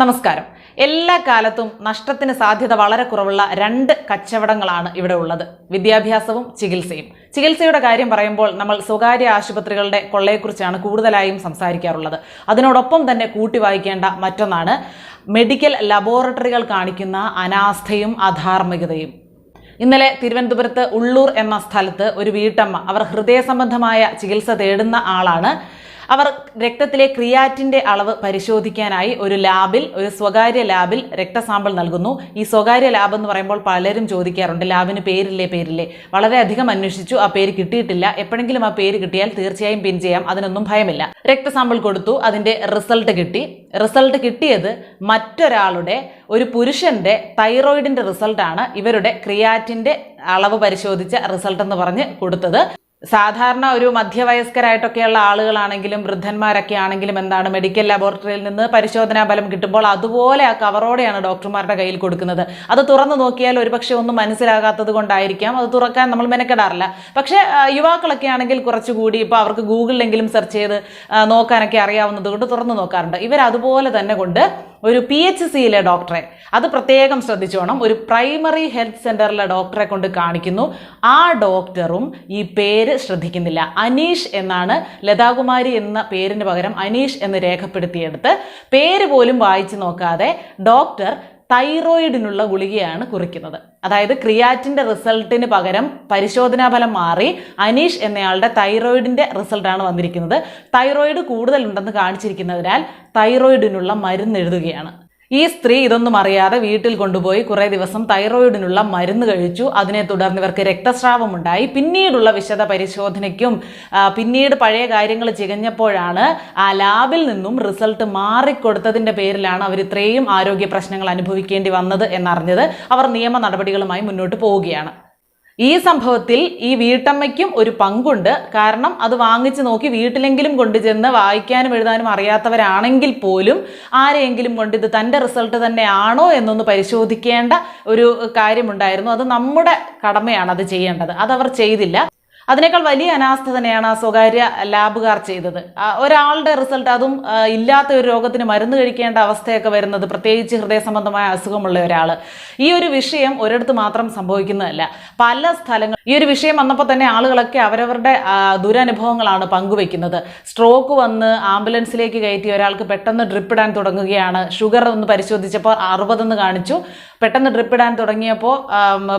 നമസ്കാരം. എല്ലാ കാലത്തും നഷ്ടത്തിന് സാധ്യത വളരെ കുറവുള്ള രണ്ട് കച്ചവടങ്ങളാണ് ഇവിടെ ഉള്ളത്. വിദ്യാഭ്യാസവും ചികിത്സയും. ചികിത്സയുടെ കാര്യം പറയുമ്പോൾ നമ്മൾ സ്വകാര്യ ആശുപത്രികളുടെ കൊള്ളയെക്കുറിച്ചാണ് കൂടുതലായും സംസാരിക്കാറുള്ളത്. അതിനോടൊപ്പം തന്നെ കൂട്ടി വായിക്കേണ്ട മറ്റൊന്നാണ് മെഡിക്കൽ ലബോറട്ടറികൾ കാണിക്കുന്ന അനാസ്ഥയും അധാർമികതയും. ഇന്നലെ തിരുവനന്തപുരത്ത് ഉള്ളൂർ എന്ന സ്ഥലത്ത് ഒരു വീട്ടമ്മ അവർ ഹൃദയ സംബന്ധമായ ചികിത്സ തേടുന്ന ആളാണ്. അവർ രക്തത്തിലെ ക്രിയാറ്റിന്റെ അളവ് പരിശോധിക്കാനായി ഒരു ലാബിൽ ഒരു സ്വകാര്യ ലാബിൽ രക്തസാമ്പിൾ നൽകുന്നു. ഈ സ്വകാര്യ ലാബ് എന്ന് പറയുമ്പോൾ പലരും ചോദിക്കാറുണ്ട് ലാബിന് പേരില്ലേ പേരില്ലേ? വളരെയധികം അന്വേഷിച്ചു ആ പേര് കിട്ടിയിട്ടില്ല. എപ്പോഴെങ്കിലും ആ പേര് കിട്ടിയാൽ തീർച്ചയായും പിൻ ചെയ്യാം അതിനൊന്നും ഭയമില്ല. രക്തസാമ്പിൾ കൊടുത്തു അതിന്റെ റിസൾട്ട് കിട്ടി. റിസൾട്ട് കിട്ടിയത് മറ്റൊരാളുടെ ഒരു പുരുഷന്റെ തൈറോയിഡിന്റെ റിസൾട്ടാണ് ഇവരുടെ ക്രിയാറ്റിന്റെ അളവ് പരിശോധിച്ച റിസൾട്ട് എന്ന് പറഞ്ഞ് കൊടുത്തത്. സാധാരണ ഒരു മധ്യവയസ്കരായിട്ടൊക്കെയുള്ള ആളുകളാണെങ്കിലും വൃദ്ധന്മാരൊക്കെ ആണെങ്കിലും എന്താണ് മെഡിക്കൽ ലബോറട്ടറിയിൽ നിന്ന് പരിശോധനാ ഫലം കിട്ടുമ്പോൾ അതുപോലെ ആ കവറോടെയാണ് ഡോക്ടർമാരുടെ കയ്യിൽ കൊടുക്കുന്നത്. അത് തുറന്നു നോക്കിയാൽ ഒരുപക്ഷെ ഒന്നും മനസ്സിലാകാത്തത് കൊണ്ടായിരിക്കാം. അത് തുറക്കാൻ നമ്മൾ മെനക്കെടാറില്ല. പക്ഷേ യുവാക്കളൊക്കെ ആണെങ്കിൽ കുറച്ചുകൂടി ഇപ്പോൾ അവർക്ക് ഗൂഗിളിലെങ്കിലും സെർച്ച് ചെയ്ത് നോക്കാനൊക്കെ അറിയാവുന്നത് കൊണ്ട് തുറന്നു നോക്കാറുണ്ട്. ഇവർ അതുപോലെ തന്നെ കൊണ്ട് ഒരു പി എച്ച് സിയിലെ ഡോക്ടറെ. അത് പ്രത്യേകം ശ്രദ്ധിച്ചോണം. ഒരു പ്രൈമറി ഹെൽത്ത് സെന്ററിലെ ഡോക്ടറെ കൊണ്ട് കാണിക്കുന്നു. ആ ഡോക്ടറും ഈ പേര് ശ്രദ്ധിക്കുന്നില്ല. അനീഷ് എന്നാണ് ലതാകുമാരി എന്ന പേരിന് പകരം അനീഷ് എന്ന് രേഖപ്പെടുത്തിയെടുത്ത് പേര് പോലും വായിച്ചു നോക്കാതെ ഡോക്ടർ തൈറോയിഡിനുള്ള ഗുളികയാണ് കുറിക്കുന്നത്. അതായത് ക്രിയാറ്റിന്റെ റിസൾട്ടിന് പകരം പരിശോധനാ ഫലം മാറി അനീഷ് എന്നയാളുടെ തൈറോയിഡിന്റെ റിസൾട്ടാണ് വന്നിരിക്കുന്നത്. തൈറോയിഡ് കൂടുതലുണ്ടെന്ന് കാണിച്ചിരിക്കുന്നതിനാൽ തൈറോയിഡിനുള്ള മരുന്ന് എഴുതുകയാണ്. ഈ സ്ത്രീ ഇതൊന്നും അറിയാതെ വീട്ടിൽ കൊണ്ടുപോയി കുറേ ദിവസം തൈറോയിഡിനുള്ള മരുന്ന് കഴിച്ചു. അതിനെ തുടർന്ന് ഇവർക്ക് രക്തസ്രാവം ഉണ്ടായി പിന്നീടുള്ള വിശദ പരിശോധനയ്ക്കും പിന്നീട് പഴയ കാര്യങ്ങൾ ചികഞ്ഞപ്പോഴാണ് ആ ലാബിൽ നിന്നും റിസൾട്ട് മാറിക്കൊടുത്തതിന്റെ പേരിലാണ് അവർ ഇത്രയും ആരോഗ്യ പ്രശ്നങ്ങൾ അനുഭവിക്കേണ്ടി വന്നത് എന്നറിഞ്ഞത്. അവർ നിയമ നടപടികളുമായി മുന്നോട്ട് പോവുകയാണ്. ഈ സംഭവത്തിൽ ഈ വീട്ടമ്മയ്ക്കും ഒരു പങ്കുണ്ട്. കാരണം അത് വാങ്ങിച്ചു നോക്കി വീട്ടിലെങ്കിലും കൊണ്ടുചെന്ന് വായിക്കാനും എഴുതാനും അറിയാത്തവരാണെങ്കിൽ പോലും ആരെയെങ്കിലും കൊണ്ട് ഇത് തന്റെ റിസൾട്ട് തന്നെയാണോ എന്നൊന്ന് പരിശോധിക്കേണ്ട ഒരു കാര്യമുണ്ടായിരുന്നു. അത് നമ്മുടെ കടമയാണ് അത് ചെയ്യേണ്ടത്. അത് അവർ ചെയ്തില്ല. അതിനേക്കാൾ വലിയ അനാസ്ഥ തന്നെയാണ് ആ സ്വകാര്യ ലാബുകാർ ചെയ്തത്. ഒരാളുടെ റിസൾട്ട് അതും ഇല്ലാത്ത ഒരു രോഗത്തിന് മരുന്ന് കഴിക്കേണ്ട അവസ്ഥയൊക്കെ വരുന്നത് പ്രത്യേകിച്ച് ഹൃദയ സംബന്ധമായ അസുഖമുള്ള ഒരാൾ ഈ ഒരു വിഷയം ഒരിടത്ത് മാത്രം സംഭവിക്കുന്നതല്ല. പല സ്ഥലങ്ങൾ ഈ ഒരു വിഷയം വന്നപ്പോൾ തന്നെ ആളുകളൊക്കെ അവരവരുടെ ദുരനുഭവങ്ങളാണ് പങ്കുവെക്കുന്നത്. സ്ട്രോക്ക് വന്ന് ആംബുലൻസിലേക്ക് കയറ്റി ഒരാൾക്ക് പെട്ടെന്ന് ഡ്രിപ്പ് ഇടാൻ തുടങ്ങുകയാണ്. ഷുഗർ ഒന്ന് പരിശോധിച്ചപ്പോൾ അറുപതെന്ന് കാണിച്ചു. പെട്ടെന്ന് ഡ്രിപ്പ് ഇടാൻ തുടങ്ങിയപ്പോൾ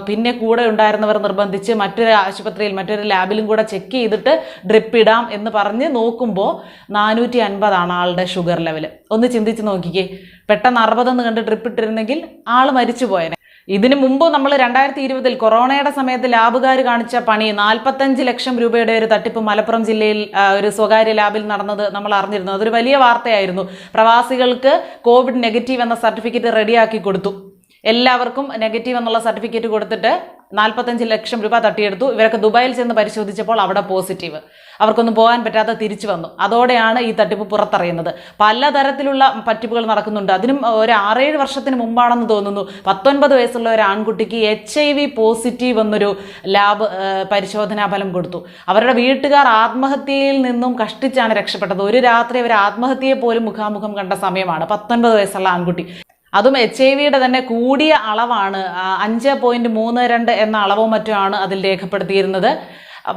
പിന്നെ കൂടെ ഉണ്ടായിരുന്നവർ നിർബന്ധിച്ച് മറ്റൊരു ആശുപത്രിയിൽ മറ്റൊരു ലാബിലും കൂടെ ചെക്ക് ചെയ്തിട്ട് ഡ്രിപ്പ് ഇടാം എന്ന് പറഞ്ഞ് നോക്കുമ്പോൾ നാനൂറ്റി അൻപതാണ് ആളുടെ ഷുഗർ ലെവൽ ഒന്ന് ചിന്തിച്ച് നോക്കിക്കേ. പെട്ടെന്ന് അറുപതെന്ന് കണ്ട് ഡ്രിപ്പ് ഇട്ടിരുന്നെങ്കിൽ ആൾ മരിച്ചു പോയനെ. ഇതിനു മുമ്പ് നമ്മൾ രണ്ടായിരത്തി ഇരുപതിൽ കൊറോണയുടെ സമയത്ത് ലാബുകാർ കാണിച്ച പണി നാൽപ്പത്തഞ്ച് ലക്ഷം രൂപയുടെ ഒരു തട്ടിപ്പ് മലപ്പുറം ജില്ലയിൽ ഒരു സ്വകാര്യ ലാബിൽ നടന്നത് നമ്മൾ അറിഞ്ഞിരുന്നു. അതൊരു വലിയ വാർത്തയായിരുന്നു. പ്രവാസികൾക്ക് കോവിഡ് നെഗറ്റീവ് എന്ന സർട്ടിഫിക്കറ്റ് റെഡിയാക്കി കൊടുത്തു. എല്ലാവർക്കും നെഗറ്റീവ് എന്നുള്ള സർട്ടിഫിക്കറ്റ് കൊടുത്തിട്ട് നാൽപ്പത്തഞ്ച് ലക്ഷം രൂപ തട്ടിയെടുത്തു. ഇവരൊക്കെ ദുബായിൽ ചെന്ന് പരിശോധിച്ചപ്പോൾ അവിടെ പോസിറ്റീവ് അവർക്കൊന്നും പോകാൻ പറ്റാതെ തിരിച്ചു വന്നു. അതോടെയാണ് ഈ തട്ടിപ്പ് പുറത്തറിയുന്നത്. പലതരത്തിലുള്ള പറ്റിപ്പുകൾ നടക്കുന്നുണ്ട്. അതിനും ഒരു ആറേഴ് വർഷത്തിന് മുമ്പാണെന്ന് തോന്നുന്നു. പത്തൊൻപത് വയസ്സുള്ള ഒരു ആൺകുട്ടിക്ക് എച്ച് ഐ വി പോസിറ്റീവ് എന്നൊരു ലാബ് പരിശോധനാ ഫലം കൊടുത്തു. അവരുടെ വീട്ടുകാർ ആത്മഹത്യയിൽ നിന്നും കഷ്ടിച്ചാണ് രക്ഷപ്പെട്ടത്. ഒരു രാത്രി അവർ ആത്മഹത്യയെ പോലും മുഖാമുഖം കണ്ട സമയമാണ്. പത്തൊൻപത് വയസ്സുള്ള ആൺകുട്ടി. അതും എച്ച് ഐ വിയുടെ തന്നെ കൂടിയ അളവാണ് അഞ്ച് പോയിന്റ് മൂന്ന് രണ്ട് എന്ന അളവോ മറ്റോ ആണ് അതിൽ രേഖപ്പെടുത്തിയിരുന്നത്.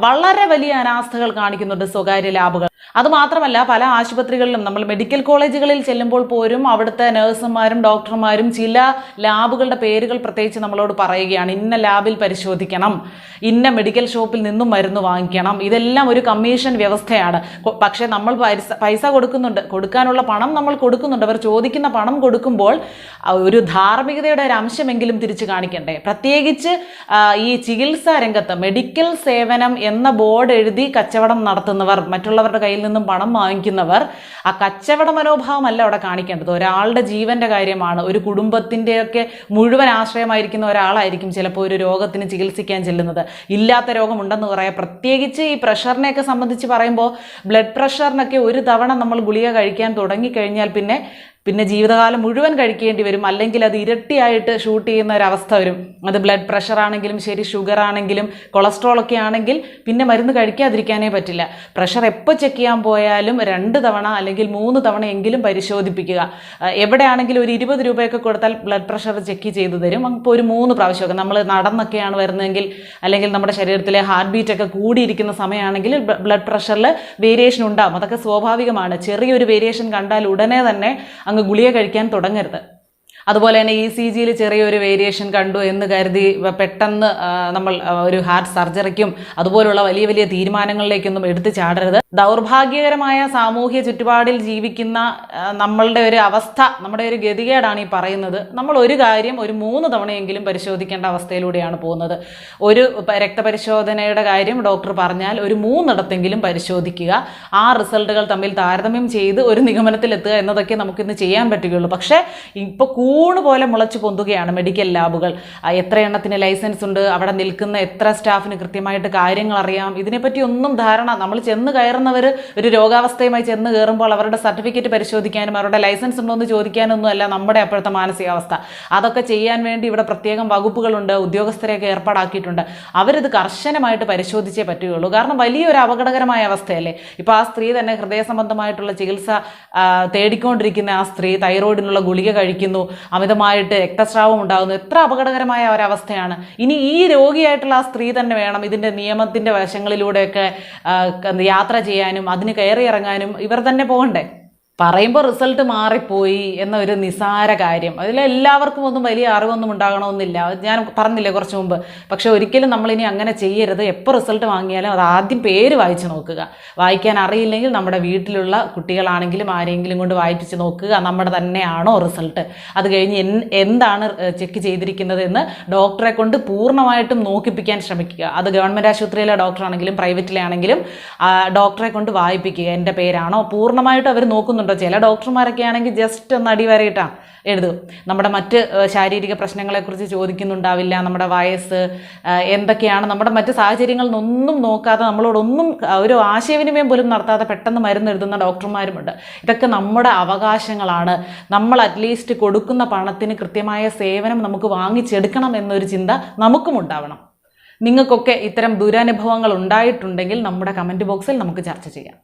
വളരെ വലിയ അനാസ്ഥകൾ കാണിക്കുന്നുണ്ട് സ്വകാര്യ ലാബുകൾ. അതുമാത്രമല്ല പല ആശുപത്രികളിലും നമ്മൾ മെഡിക്കൽ കോളേജുകളിൽ ചെല്ലുമ്പോൾ പോലും അവിടുത്തെ നഴ്സുമാരും ഡോക്ടർമാരും ചില ലാബുകളുടെ പേരുകൾ പ്രത്യേകിച്ച് നമ്മളോട് പറയുകയാണ് ഇന്ന ലാബിൽ പരിശോധിക്കണം ഇന്ന മെഡിക്കൽ ഷോപ്പിൽ നിന്നും മരുന്ന് വാങ്ങിക്കണം ഇതെല്ലാം ഒരു കമ്മീഷൻ വ്യവസ്ഥയാണ്. പക്ഷേ നമ്മൾ പൈസ കൊടുക്കുന്നുണ്ട് കൊടുക്കാനുള്ള പണം നമ്മൾ കൊടുക്കുന്നുണ്ട്. അവർ ചോദിക്കുന്ന പണം കൊടുക്കുമ്പോൾ ഒരു ധാർമ്മികതയുടെ ഒരു അംശമെങ്കിലും തിരിച്ചു കാണിക്കണ്ടേ? പ്രത്യേകിച്ച് ഈ ചികിത്സാ രംഗത്ത് മെഡിക്കൽ സേവനം എന്ന ബോർഡ് എഴുതി കച്ചവടം നടത്തുന്നവർ മറ്റുള്ളവരുടെ കയ്യിൽ നിന്നും പണം വാങ്ങിക്കുന്നവർ ആ കച്ചവട മനോഭാവമല്ല അവിടെ കാണിക്കേണ്ടത്. ഒരാളുടെ ജീവന്റെ കാര്യമാണ്. ഒരു കുടുംബത്തിന്റെയൊക്കെ മുഴുവൻ ആശ്രയമായിരിക്കുന്ന ഒരാളായിരിക്കും ചിലപ്പോൾ ഒരു രോഗത്തിന് ചികിത്സിക്കാൻ ചെല്ലുന്നത്. ഇല്ലാത്ത രോഗമുണ്ടെന്ന് പറയാം. പ്രത്യേകിച്ച് ഈ പ്രഷറിനെയൊക്കെ സംബന്ധിച്ച് പറയുമ്പോൾ ബ്ലഡ് പ്രഷറിനൊക്കെ ഒരു തവണ നമ്മൾ ഗുളിക കഴിക്കാൻ തുടങ്ങിക്കഴിഞ്ഞാൽ പിന്നെ പിന്നെ ജീവിതകാലം മുഴുവൻ കഴിക്കേണ്ടി വരും. അല്ലെങ്കിൽ അത് ഇരട്ടിയായിട്ട് ഷൂട്ട് ചെയ്യുന്ന ഒരു അവസ്ഥ വരും. അത് ബ്ലഡ് പ്രഷർ ആണെങ്കിലും ശരി ഷുഗർ ആണെങ്കിലും കൊളസ്ട്രോൾ ഒക്കെ ആണെങ്കിൽ പിന്നെ മരുന്ന് കഴിക്കാതിരിക്കാനേ പറ്റില്ല. പ്രഷർ എപ്പോൾ ചെക്ക് ചെയ്യാൻ പോയാലും രണ്ട് തവണ അല്ലെങ്കിൽ മൂന്ന് തവണ എങ്കിലും പരിശോധിപ്പിക്കുക എവിടെയാണെങ്കിലും ഒരു ഇരുപത് രൂപയൊക്കെ കൊടുത്താൽ ബ്ലഡ് പ്രഷർ ചെക്ക് ചെയ്ത് തരും. അപ്പോൾ ഒരു മൂന്ന് പ്രാവശ്യമൊക്കെ നമ്മൾ നടന്നൊക്കെയാണ് വരുന്നതെങ്കിൽ അല്ലെങ്കിൽ നമ്മുടെ ശരീരത്തിലെ ഹാർട്ട് ബീറ്റ് ഒക്കെ കൂടിയിരിക്കുന്ന സമയമാണെങ്കിൽ ബ്ലഡ് പ്രഷറിൽ വേരിയേഷൻ ഉണ്ടാകും അതൊക്കെ സ്വാഭാവികമാണ്. ചെറിയൊരു വേരിയേഷൻ കണ്ടാൽ ഉടനെ തന്നെ അങ്ങ് ഗുളിക കഴിക്കാൻ തുടങ്ങരുത് അതുപോലെ തന്നെ ഇ സി ജിയിൽ ചെറിയൊരു വേരിയേഷൻ കണ്ടു എന്ന് കരുതി പെട്ടെന്ന് നമ്മൾ ഒരു ഹാർട്ട് സർജറിക്കും അതുപോലുള്ള വലിയ വലിയ തീരുമാനങ്ങളിലേക്കൊന്നും എടുത്തു ചാടരുത്. ദൗർഭാഗ്യകരമായ സാമൂഹ്യ ചുറ്റുപാടിൽ ജീവിക്കുന്ന നമ്മളുടെ ഒരു അവസ്ഥ നമ്മുടെ ഒരു ഗതികേടാണ് ഈ പറയുന്നത്. നമ്മൾ ഒരു കാര്യം ഒരു മൂന്ന് തവണയെങ്കിലും പരിശോധിക്കേണ്ട അവസ്ഥയിലൂടെയാണ് പോകുന്നത്. ഒരു രക്തപരിശോധനയുടെ കാര്യം ഡോക്ടർ പറഞ്ഞാൽ ഒരു മൂന്നിടത്തെങ്കിലും പരിശോധിക്കുക. ആ റിസൾട്ടുകൾ തമ്മിൽ താരതമ്യം ചെയ്ത് ഒരു നിഗമനത്തിലെത്തുക എന്നതൊക്കെ നമുക്കിന്ന് ചെയ്യാൻ പറ്റുകയുള്ളൂ. പക്ഷേ ഇപ്പോൾ കൂണ് പോലെ മുളച്ചു പൊന്തുകയാണ് മെഡിക്കൽ ലാബുകൾ. എത്ര എണ്ണത്തിന് ലൈസൻസ് ഉണ്ട്? അവിടെ നിൽക്കുന്ന എത്ര സ്റ്റാഫിന് കൃത്യമായിട്ട് കാര്യങ്ങൾ അറിയാം? ഇതിനെപ്പറ്റി ഒന്നും ധാരണ. നമ്മൾ ചെന്ന് കയറുന്നവർ ഒരു രോഗാവസ്ഥയുമായി ചെന്ന് കയറുമ്പോൾ അവരുടെ സർട്ടിഫിക്കറ്റ് പരിശോധിക്കാനും അവരുടെ ലൈസൻസ് ഉണ്ടോ എന്ന് ചോദിക്കാനൊന്നും അല്ല നമ്മുടെ അപ്പോഴത്തെ മാനസികാവസ്ഥ. അതൊക്കെ ചെയ്യാൻ വേണ്ടി ഇവിടെ പ്രത്യേകം വകുപ്പുകളുണ്ട് ഉദ്യോഗസ്ഥരെയൊക്കെ ഏർപ്പാടാക്കിയിട്ടുണ്ട്. അവരിത് കർശനമായിട്ട് പരിശോധിച്ചേ പറ്റുകയുള്ളൂ. കാരണം വലിയൊരു അപകടകരമായ അവസ്ഥയല്ലേ? ഇപ്പോൾ ആ സ്ത്രീ തന്നെ ഹൃദയ സംബന്ധമായിട്ടുള്ള ചികിത്സ തേടിക്കൊണ്ടിരിക്കുന്ന ആ സ്ത്രീ തൈറോയിഡിനുള്ള ഗുളിക കഴിക്കുന്നു. അമിതമായിട്ട് രക്തസ്രാവം ഉണ്ടാകുന്നു എത്ര അപകടകരമായ ഒരവസ്ഥയാണ് ഇനി ഈ രോഗിയായിട്ടുള്ള ആ സ്ത്രീ തന്നെ വേണം ഇതിന്റെ നിയമത്തിന്റെ വശങ്ങളിലൂടെയൊക്കെ യാത്ര ചെയ്യാനും അതിന് കയറി ഇറങ്ങാനും ഇവർ തന്നെ പോകണ്ടേ? പറയുമ്പോൾ റിസൾട്ട് മാറിപ്പോയി എന്ന ഒരു നിസാര കാര്യം. അതിൽ എല്ലാവർക്കും ഒന്നും വലിയ അറിവൊന്നും ഉണ്ടാകണമെന്നില്ല. ഞാൻ പറഞ്ഞില്ലേ കുറച്ച് മുമ്പ്. പക്ഷെ ഒരിക്കലും നമ്മളിനി അങ്ങനെ ചെയ്യരുത്. എപ്പോൾ റിസൾട്ട് വാങ്ങിയാലും അത് ആദ്യം പേര് വായിച്ച് നോക്കുക. വായിക്കാൻ അറിയില്ലെങ്കിൽ നമ്മുടെ വീട്ടിലുള്ള കുട്ടികളാണെങ്കിലും ആരെങ്കിലും കൊണ്ട് വായിപ്പിച്ച് നോക്കുക. നമ്മുടെ തന്നെയാണോ റിസൾട്ട് അത് കഴിഞ്ഞ് എന്താണ് ചെക്ക് ചെയ്തിരിക്കുന്നത് എന്ന് ഡോക്ടറെ കൊണ്ട് പൂർണമായിട്ടും നോക്കിപ്പിക്കാൻ ശ്രമിക്കുക. അത് ഗവൺമെന്റ് ആശുപത്രിയിലെ ഡോക്ടറാണെങ്കിലും പ്രൈവറ്റിലെ ആണെങ്കിലും ഡോക്ടറെ കൊണ്ട് വായിപ്പിക്കുക. എന്റെ പേരാണോ? പൂർണമായിട്ടും അവർ നോക്കുന്നുണ്ടോ? ചില ഡോക്ടർമാരൊക്കെ ആണെങ്കിൽ ജസ്റ്റ് ഒന്ന് അടിവരയിട്ടാണ് എഴുതും നമ്മുടെ മറ്റ് ശാരീരിക പ്രശ്നങ്ങളെക്കുറിച്ച് ചോദിക്കുന്നുണ്ടാവില്ല. നമ്മുടെ വയസ്സ് എന്തൊക്കെയാണ്? നമ്മുടെ മറ്റ് സാഹചര്യങ്ങളൊന്നും നോക്കാതെ നമ്മളോടൊന്നും ഒരു ആശയവിനിമയം പോലും നടത്താതെ പെട്ടെന്ന് മരുന്ന് എഴുതുന്ന ഡോക്ടർമാരുമുണ്ട് ഇതൊക്കെ നമ്മുടെ അവകാശങ്ങളാണ്. നമ്മൾ അറ്റ്ലീസ്റ്റ് കൊടുക്കുന്ന പണത്തിന് കൃത്യമായ സേവനം നമുക്ക് വാങ്ങിച്ചെടുക്കണം എന്നൊരു ചിന്ത നമുക്കും ഉണ്ടാവണം. നിങ്ങൾക്കൊക്കെ ഇത്തരം ദുരനുഭവങ്ങൾ ഉണ്ടായിട്ടുണ്ടെങ്കിൽ നമ്മുടെ കമന്റ് ബോക്സിൽ നമുക്ക് ചർച്ച ചെയ്യാം.